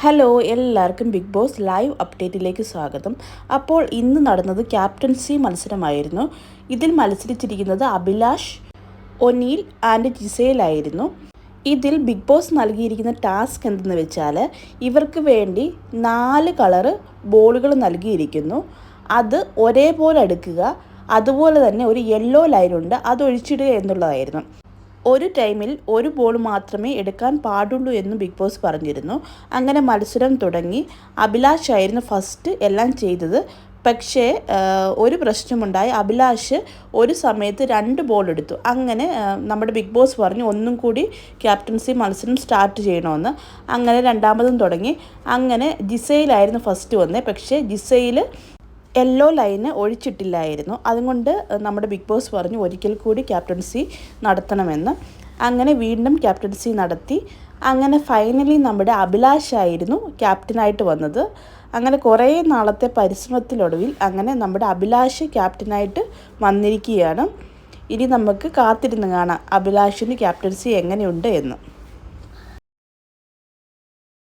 Hello എല്ലാവർക്കും big boss live അപ്ഡേറ്റിലേക്ക് സ്വാഗതം. അപ്പോൾ ഇന്ന് നടന്നത് ക്യാപ്റ്റൻസി മത്സരമായിരുന്നു. ഇതിൽ മത്സരിച്ചിരിക്കുന്നത് അഭിലാഷ് ഒനീൽ ആൻഡ് ജിസയിലായിരുന്നു ഇതിൽ ബിഗ് ബോസ് നൽകിയിരിക്കുന്ന ടാസ്ക് എന്തെന്ന് വെച്ചാൽ ഇവർക്ക് വേണ്ടി നാല് കളറ് ബോളുകൾ നൽകിയിരിക്കുന്നു. അത് ഒരേപോലെ എടുക്കുക അതുപോലെ തന്നെ ഒരു യെല്ലോ ലൈനുണ്ട് അത് ഒഴിച്ചിടുക എന്നുള്ളതായിരുന്നു. ഒരു ടൈമിൽ ഒരു ബോൾ മാത്രമേ എടുക്കാൻ പാടുള്ളൂ എന്ന് ബിഗ് ബോസ് പറഞ്ഞിരുന്നു. അങ്ങനെ മത്സരം തുടങ്ങി. അഭിലാഷ് ആയിരുന്നു ഫസ്റ്റ് എല്ലാം ചെയ്തത്. പക്ഷേ ഒരു പ്രശ്നമുണ്ടായി. അഭിലാഷ് ഒരു സമയത്ത് രണ്ട് ബോൾ എടുത്തു. അങ്ങനെ നമ്മുടെ ബിഗ് ബോസ് പറഞ്ഞു ഒന്നും കൂടി ക്യാപ്റ്റൻസി മത്സരം സ്റ്റാർട്ട് ചെയ്യണമെന്ന്. അങ്ങനെ രണ്ടാമതും തുടങ്ങി. അങ്ങനെ ജിസയിലായിരുന്നു ഫസ്റ്റ് വന്നത് പക്ഷേ ജിസയിൽ യെല്ലോ ലൈന് ഒഴിച്ചിട്ടില്ലായിരുന്നു. അതുകൊണ്ട് നമ്മുടെ ബിഗ് ബോസ് പറഞ്ഞു ഒരിക്കൽ കൂടി ക്യാപ്റ്റൻസി നടത്തണമെന്ന്. അങ്ങനെ വീണ്ടും ക്യാപ്റ്റൻസി നടത്തി. അങ്ങനെ ഫൈനലി നമ്മുടെ അഭിലാഷായിരുന്നു ക്യാപ്റ്റനായിട്ട് വന്നത്. അങ്ങനെ കുറേ നാളത്തെ പരിശ്രമത്തിലൊടുവിൽ അങ്ങനെ നമ്മുടെ അഭിലാഷ് ക്യാപ്റ്റനായിട്ട് വന്നിരിക്കുകയാണ്. ഇനി നമുക്ക് കാത്തിരുന്ന് കാണാം അഭിലാഷിന് ക്യാപ്റ്റൻസി എങ്ങനെയുണ്ട് എന്ന്.